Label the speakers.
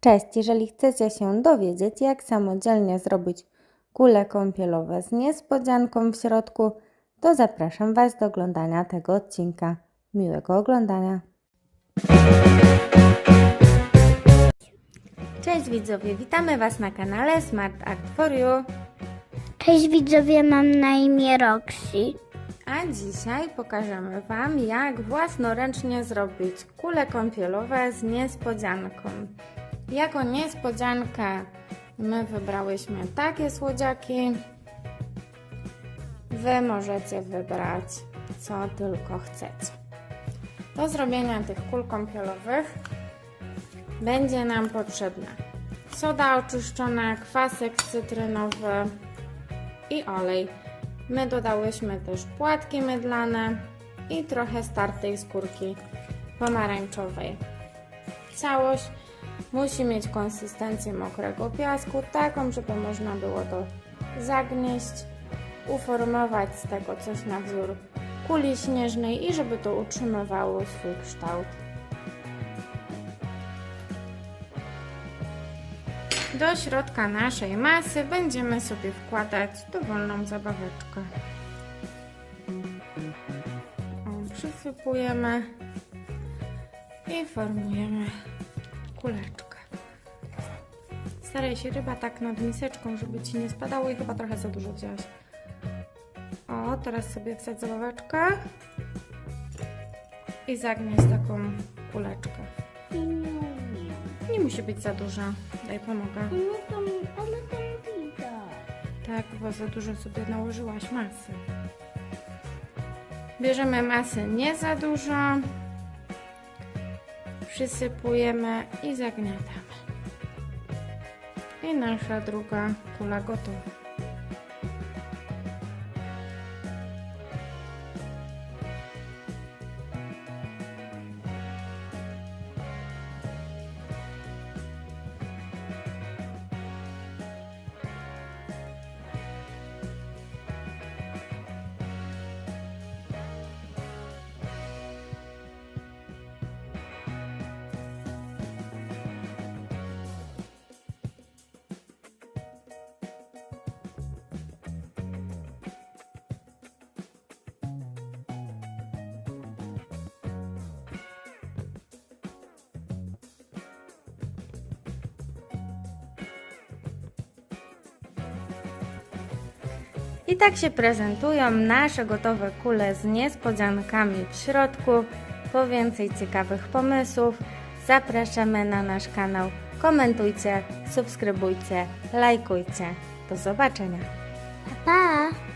Speaker 1: Cześć, jeżeli chcecie się dowiedzieć, jak samodzielnie zrobić kule kąpielowe z niespodzianką w środku, to zapraszam Was do oglądania tego odcinka. Miłego oglądania. Cześć widzowie, witamy Was na kanale Smart Act for You.
Speaker 2: Cześć widzowie, mam na imię Roxy.
Speaker 1: A dzisiaj pokażemy Wam, jak własnoręcznie zrobić kule kąpielowe z niespodzianką. Jako niespodziankę my wybrałyśmy takie słodziaki. Wy możecie wybrać co tylko chcecie. Do zrobienia tych kul kąpielowych będzie nam potrzebna soda oczyszczona, kwasek cytrynowy i olej. My dodałyśmy też płatki mydlane i trochę startej skórki pomarańczowej. Całość musi mieć konsystencję mokrego piasku, taką, żeby można było to zagnieść, uformować z tego coś na wzór kuli śnieżnej i żeby to utrzymywało swój kształt. Do środka naszej masy będziemy sobie wkładać dowolną zabaweczkę. Przysypujemy i formujemy kuleczkę. Staraj się ryba tak nad miseczką, żeby ci nie spadało i chyba trochę za dużo wziąłeś. O, teraz sobie wsadź zabaweczkę i zagnieść taką kuleczkę. Nie musi być za duża. Daj pomogę. Tak, bo za dużo sobie nałożyłaś masy. Bierzemy masy nie za dużo. Przysypujemy i zagniatamy. I nasza druga kula gotowa. I tak się prezentują nasze gotowe kule z niespodziankami w środku. Po więcej ciekawych pomysłów zapraszamy na nasz kanał. Komentujcie, subskrybujcie, lajkujcie. Do zobaczenia.
Speaker 2: Pa, pa!